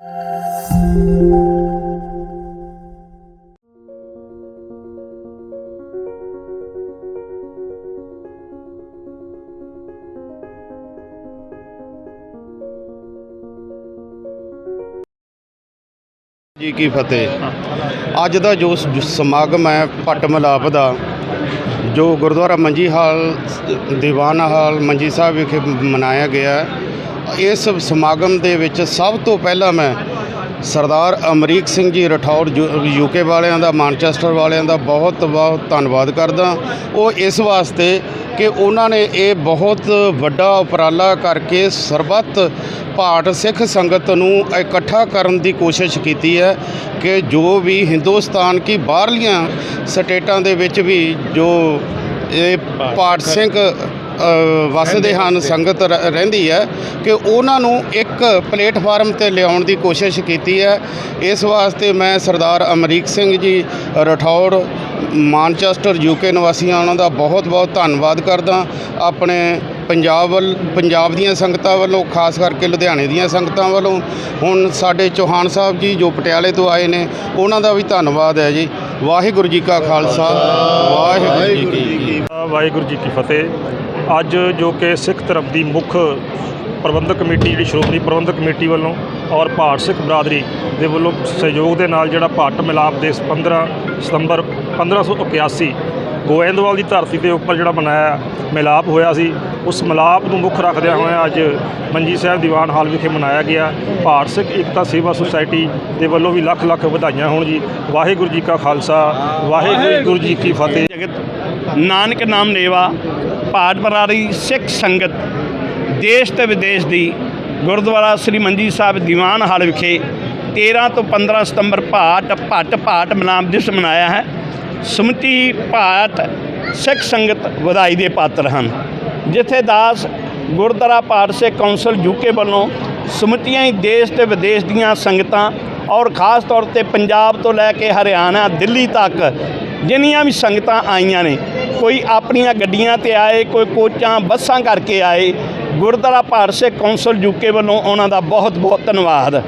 ਜੀ ਕੀ ਫਤਿਹ। ਅੱਜ ਦਾ ਜੋ ਸ- ਸਮਾਗਮ ਹੈ ਪੱਟ ਮਿਲਾਪ ਦਾ। ਜੋ ਗੁਰਦੁਆਰਾ ਮੰਜੀ ਹਾਲ, ਦੀਵਾਨ ਹਾਲ, ਮੰਜੀ ਸਾਹਿਬ ਵਿਖੇ ਮਨਾਇਆ ਗਿਆ ਇਸ ਸਮਾਗਮ ਦੇ ਵਿੱਚ ਸਭ ਤੋਂ ਪਹਿਲਾਂ ਮੈਂ ਸਰਦਾਰ ਅਮਰੀਕ ਸਿੰਘ ਜੀ ਰਠੌਰ ਯੂਕੇ ਵਾਲਿਆਂ ਦਾ, ਮਾਨਚੈਸਟਰ ਵਾਲਿਆਂ ਦਾ ਬਹੁਤ ਬਹੁਤ ਧੰਨਵਾਦ ਕਰਦਾ। ਉਹ ਇਸ ਵਾਸਤੇ ਕਿ ਉਹਨਾਂ ਨੇ ਇਹ ਬਹੁਤ ਵੱਡਾ ਉਪਰਾਲਾ ਕਰਕੇ ਸਰਬੱਤ ਭਾਰਤ ਸਿੱਖ ਸੰਗਤ ਨੂੰ ਇਕੱਠਾ ਕਰਨ ਦੀ ਕੋਸ਼ਿਸ਼ ਕੀਤੀ ਹੈ ਕਿ ਜੋ ਵੀ ਹਿੰਦੁਸਤਾਨ ਕੀ ਬਾਹਰਲੀਆਂ ਸਟੇਟਾਂ ਦੇ ਵਿੱਚ ਵੀ ਜੋ ਇਹ ਭਾਰਤ ਸਿੰਘ ਵਸਦੇ ਹਨ ਸੰਗਤ ਰਹਿੰਦੀ ਹੈ ਕਿ ਉਹਨਾਂ ਨੂੰ ਇੱਕ ਪਲੇਟਫਾਰਮ ਤੇ ਲਿਆਉਣ ਦੀ ਕੋਸ਼ਿਸ਼ ਕੀਤੀ ਹੈ। ਇਸ ਵਾਸਤੇ ਮੈਂ ਸਰਦਾਰ ਅਮਰੀਕ ਸਿੰਘ ਜੀ ਰਠੌਰ ਮਾਨਚੈਸਟਰ ਯੂਕੇ ਨਿਵਾਸੀਆਂ, ਉਹਨਾਂ ਦਾ ਬਹੁਤ ਬਹੁਤ ਧੰਨਵਾਦ ਕਰਦਾ। ਆਪਣੇ ਪੰਜਾਬ ਵੱਲ, ਪੰਜਾਬ ਦੀਆਂ ਸੰਗਤਾਂ ਵੱਲੋਂ, ਖਾਸ ਕਰਕੇ ਲੁਧਿਆਣੇ ਦੀਆਂ ਸੰਗਤਾਂ ਵੱਲੋਂ, ਹੁਣ ਸਾਡੇ ਚੌਹਾਨ ਸਾਹਿਬ ਜੀ ਜੋ ਪਟਿਆਲੇ ਤੋਂ ਆਏ ਨੇ, ਉਹਨਾਂ ਦਾ ਵੀ ਧੰਨਵਾਦ ਹੈ ਜੀ। ਵਾਹਿਗੁਰੂ ਜੀ ਕਾ ਖਾਲਸਾ, ਵਾਹਿਗੁਰੂ ਜੀ ਕੀ ਵਾਹਿਗੁਰੂ ਜੀ ਕੀ ਫਤਿਹ। ਅੱਜ ਜੋ ਕਿ ਸਿੱਖ ਧਰਮ ਦੀ ਮੁੱਖ ਪ੍ਰਬੰਧਕ ਕਮੇਟੀ ਜਿਹੜੀ ਸ਼੍ਰੋਮਣੀ ਪ੍ਰਬੰਧਕ ਕਮੇਟੀ ਵੱਲੋਂ ਔਰ ਭਾਰਤ ਸਿੱਖ ਬਰਾਦਰੀ ਦੇ ਵੱਲੋਂ ਸਹਿਯੋਗ ਦੇ ਨਾਲ ਜਿਹੜਾ ਭਾਰਤ ਮਿਲਾਪ ਦੇ 15 ਸਤੰਬਰ 1581 ਗੋਇੰਦਵਾਲ ਦੀ ਧਰਤੀ ਦੇ ਉੱਪਰ ਜਿਹੜਾ ਮਨਾਇਆ ਮਿਲਾਪ ਹੋਇਆ ਸੀ ਉਸ ਮਿਲਾਪ ਨੂੰ ਮੁੱਖ ਰੱਖਦਿਆਂ ਹੋਇਆਂ ਅੱਜ ਮੰਜੀ ਸਾਹਿਬ ਦੀਵਾਨ ਹਾਲ ਵਿਖੇ ਮਨਾਇਆ ਗਿਆ। ਭਾਰਤ ਸਿੱਖ ਏਕਤਾ ਸੇਵਾ ਸੁਸਾਇਟੀ ਦੇ ਵੱਲੋਂ ਵੀ ਲੱਖ ਲੱਖ ਵਧਾਈਆਂ ਹੋਣ ਜੀ। ਵਾਹਿਗੁਰੂ ਜੀ ਕਾ ਖਾਲਸਾ ਵਾਹਿਗੁਰੂ ਜੀ ਕੀ ਫਤਿਹ। ਨਾਨਕ ਨਾਮ ਲੇਵਾ ਭਾਰਤ ਬਰਾਰੀ ਸਿੱਖ ਸੰਗਤ ਦੇਸ਼ ਤੇ ਵਿਦੇਸ਼ ਦੀ ਗੁਰਦੁਆਰਾ ਸ੍ਰੀ ਮੰਜੀ ਸਾਹਿਬ ਦੀਵਾਨ ਹਾਲ ਵਿਖੇ 13 ਤੋਂ 15 ਸਤੰਬਰ ਭਾਟ ਭੱਟ ਭਾਟ ਮਨਾਮ ਦਿਵਸ ਮਨਾਇਆ ਹੈ। ਸਮਿਤੀ ਭਾਟ ਸਿੱਖ ਸੰਗਤ ਵਧਾਈ ਦੇ ਪਾਤਰ ਹਨ। ਜਿੱਥੇ ਦਾਸ ਗੁਰਦੁਆਰਾ ਭਾਟ ਸਿੱਖ ਕੌਂਸਲ ਯੂਕੇ ਵੱਲੋਂ ਸਮਿਤੀਆਂ ਹੀ ਦੇਸ਼ ਤੇ ਵਿਦੇਸ਼ ਦੀਆਂ ਸੰਗਤਾਂ ਔਰ ਖਾਸ ਤੌਰ ਤੇ ਪੰਜਾਬ ਤੋਂ ਲੈ ਕੇ ਹਰਿਆਣਾ, ਦਿੱਲੀ ਤੱਕ ਜਿੰਨੀਆਂ ਵੀ ਸੰਗਤਾਂ ਆਈਆਂ ਨੇ, ਕੋਈ ਆਪਣੀਆਂ ਗੱਡੀਆਂ ਤੇ ਆਏ, ਕੋਈ ਕੋਚਾਂ, ਬੱਸਾਂ ਕਰਕੇ ਆਏ ਗੁਰਦੁਆਰਾ ਭਾਰਤ ਸਿੱਖ ਕੌਂਸਲ ਯੂਕੇ ਵੱਲੋਂ ਉਹਨਾਂ ਦਾ ਬਹੁਤ ਬਹੁਤ ਧੰਨਵਾਦ।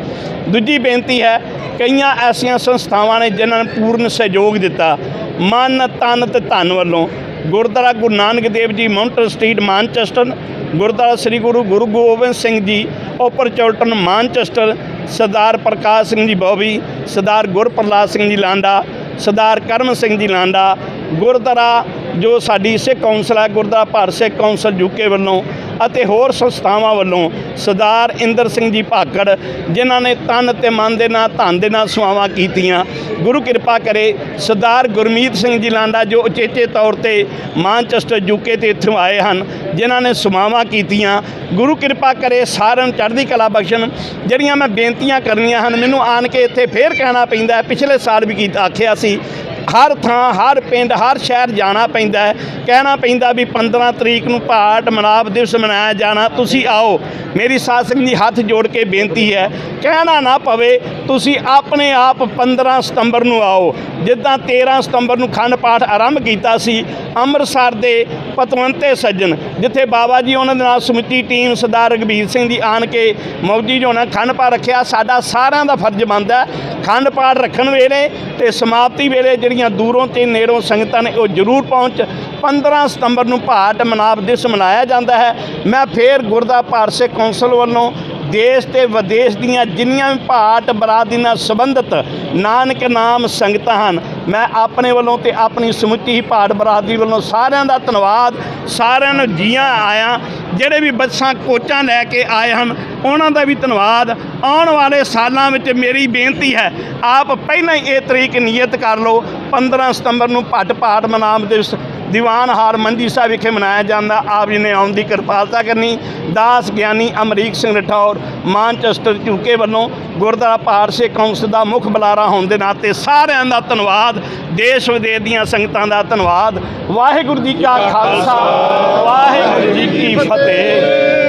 ਦੂਜੀ ਬੇਨਤੀ ਹੈ, ਕਈਆਂ ਐਸੀਆਂ ਸੰਸਥਾਵਾਂ ਨੇ ਜਿਨ੍ਹਾਂ ਨੇ ਪੂਰਨ ਸਹਿਯੋਗ ਦਿੱਤਾ। ਮਨ, ਤਨ ਤੇ ਧਨ ਵੱਲੋਂ Gurdwara Guru Nanak Dev ji, Mountain Street, Manchester, Gurdwara Shri Guru Guru Gobind Singh ji Upper Chorlton Manchester, ਸਰਦਾਰ ਪ੍ਰਕਾਸ਼ ਸਿੰਘ ਜੀ ਬੋਬੀ, ਸਰਦਾਰ ਗੁਰਪ੍ਰਲਾਦ ਸਿੰਘ ਜੀ ਲਾਂਡਾ, ਸਰਦਾਰ ਕਰਮ ਸਿੰਘ ਜੀ ਲਾਂਡਾ, ਗੁਰਦੁਆਰਾ ਜੋ ਸਾਡੀ ਸਿੱਖ ਕੌਂਸਲ ਹੈ ਗੁਰਦੁਆਰਾ ਭਾਰਤ ਸਿੱਖ ਕੌਂਸਲ ਯੂਕੇ ਵੱਲੋਂ ਅਤੇ ਹੋਰ ਸੰਸਥਾਵਾਂ ਵੱਲੋਂ ਸਰਦਾਰ ਇੰਦਰ ਸਿੰਘ ਜੀ ਭਾਕੜ ਜਿਨ੍ਹਾਂ ਨੇ ਤਨ ਤੇ ਮਨ ਦੇ ਨਾਲ ਧਨ ਦੇ ਨਾਲ ਸੇਵਾਵਾਂ ਕੀਤੀਆਂ, ਗੁਰੂ ਕਿਰਪਾ ਕਰੇ ਸਰਦਾਰ ਗੁਰਮੀਤ ਸਿੰਘ ਜੀ ਲਾਂਡਾ, ਜੋ ਉਚੇਚੇ ਤੌਰ ਤੇ ਮਾਨਚੈਸਟਰ ਯੂਕੇ ਤੇ ਇੱਥੋਂ ਆਏ ਹਨ, ਜਿਨ੍ਹਾਂ ਨੇ ਸੇਵਾਵਾਂ ਕੀਤੀਆਂ, ਗੁਰੂ ਕਿਰਪਾ ਕਰੇ ਸਾਰਿਆਂ ਨੂੰ ਚੜ੍ਹਦੀ ਕਲਾ ਬਖਸ਼ਣ। ਜਿਹੜੀਆਂ ਮੈਂ ਬੇਨਤੀਆਂ ਕਰਨੀਆਂ ਹਨ, ਮੈਨੂੰ ਆਣ ਕੇ ਇੱਥੇ ਫੇਰ ਕਹਿਣਾ ਪੈਂਦਾ ਪਿਛਲੇ ਸਾਲ ਵੀ ਕੀਤਾ ਆਖਿਆ ਸੀ ਹਰ ਥਾਂ, ਹਰ ਪਿੰਡ, ਹਰ ਸ਼ਹਿਰ ਜਾਣਾ ਪੈਂਦਾ ਹੈ। ਕਹਿਣਾ ਪੈਂਦਾ ਵੀ 15 ਤਰੀਕ ਨੂੰ ਭਾਟ ਮਨਾਬ ਦਿਵਸ ਮਨਾਇਆ ਜਾਣਾ, ਤੁਸੀਂ ਆਓ। ਮੇਰੀ ਸਾਧ ਸਿੰਘ ਜੀ ਹੱਥ ਜੋੜ ਕੇ ਬੇਨਤੀ ਹੈ, ਕਹਿਣਾ ਨਾ ਪਵੇ, ਤੁਸੀਂ ਆਪਣੇ ਆਪ 15 ਸਤੰਬਰ ਨੂੰ ਆਓ। ਜਿੱਦਾਂ 13 ਸਤੰਬਰ ਨੂੰ ਖੰਡ ਪਾਠ ਆਰੰਭ ਕੀਤਾ ਸੀ, ਅੰਮ੍ਰਿਤਸਰ ਦੇ ਪਤਵੰਤੇ ਸੱਜਣ, ਜਿੱਥੇ ਬਾਬਾ ਜੀ ਉਹਨਾਂ ਦੇ ਨਾਲ ਸਮੁੱਚੀ ਟੀਮ ਸਰਦਾਰ ਰਘਬੀਰ ਸਿੰਘ ਜੀ ਆਣ ਕੇ ਮੌਜੀ ਜੋ ਨਾ ਖੰਡ ਪਾਠ ਰੱਖਿਆ, ਸਾਡਾ ਸਾਰਿਆਂ ਦਾ ਫਰਜ਼ ਬਣਦਾ ਖੰਡ ਪਾਠ ਰੱਖਣ ਵੇਲੇ ਤੇ ਸਮਾਪਤੀ ਵੇਲੇ ਜਿਹੜੀਆਂ ਦੂਰੋਂ ਤੇ ਨੇੜੋਂ ਸੰਗਤਾਂ ਨੇ ਉਹ ਜ਼ਰੂਰ ਪਹੁੰਚ। 15 ਸਤੰਬਰ ਨੂੰ ਭਾਟ ਮਨਾਬ ਦਿਵਸ ਮਨਾਇਆ ਜਾਂਦਾ ਹੈ। ਮੈਂ ਫੇਰ ਗੁਰਦਾ ਭਾਰਤ ਸਿੱਖ ਕੌਂਸਲ ਵੱਲੋਂ ਦੇਸ਼ ਤੇ ਵਿਦੇਸ਼ ਦੀਆਂ ਜਿੰਨੀਆਂ ਵੀ ਭਾਟ ਬਰਾਦਰੀ ਨਾਲ ਸੰਬੰਧਿਤ ਨਾਨਕ ਨਾਮ ਸੰਗਤਾਂ ਹਨ ਮੈਂ ਆਪਣੇ ਵੱਲੋਂ ਤੇ ਆਪਣੀ ਸਮੁੱਚੀ ਹੀ ਭਾਟ ਬਰਾਦਰੀ ਵੱਲੋਂ ਸਾਰਿਆਂ ਦਾ ਧੰਨਵਾਦ, ਸਾਰਿਆਂ ਨੂੰ ਜੀਆਂ ਆਇਆਂ, ਜਿਹੜੇ ਵੀ ਬੱਸਾਂ, ਕੋਚਾਂ ਲੈ ਕੇ ਆਏ ਹਨ, ਉਹਨਾਂ ਦਾ ਵੀ ਧੰਨਵਾਦ। ਆਉਣ ਵਾਲੇ ਸਾਲਾਂ ਵਿੱਚ ਮੇਰੀ ਬੇਨਤੀ ਹੈ, ਆਪ ਪਹਿਲਾਂ ਹੀ ਇਹ ਤਰੀਕ ਨਿਯਤ ਕਰ ਲਓ 15 ਸਤੰਬਰ ਨੂੰ ਭੱਟ ਭਾਟ ਮਨਾਮ ਦਿਵਸ ਦੀਵਾਨ ਹਾਰ ਮੰਜੀ ਸਾਹਿਬ ਵਿਖੇ ਮਨਾਇਆ ਜਾਂਦਾ। ਆਪ ਜੀ ਨੇ ਆਉਣ ਦੀ ਕਿਰਪਾਲਤਾ ਕਰਨੀ। ਦਾਸ ਗਿਆਨੀ ਅਮਰੀਕ ਸਿੰਘ ਰਠੌਰ ਮਾਨਚੈਸਟਰ ਝੂਕੇ ਵੱਲੋਂ ਗੁਰਦੁਆਰਾ ਭਾਰਤ ਕੌਂਸਲ ਦਾ ਮੁੱਖ ਬੁਲਾਰਾ ਹੋਣ ਦੇ ਨਾਤੇ ਸਾਰਿਆਂ ਦਾ ਧੰਨਵਾਦ। ਦੇਸ਼ ਵਿਦੇਸ਼ ਦੀਆਂ ਸੰਗਤਾਂ ਦਾ ਧੰਨਵਾਦ। ਵਾਹਿਗੁਰੂ ਜੀ ਕਾ ਖਾਲਸਾ, ਵਾਹਿਗੁਰੂ ਜੀ ਕੀ ਫਤਿਹ।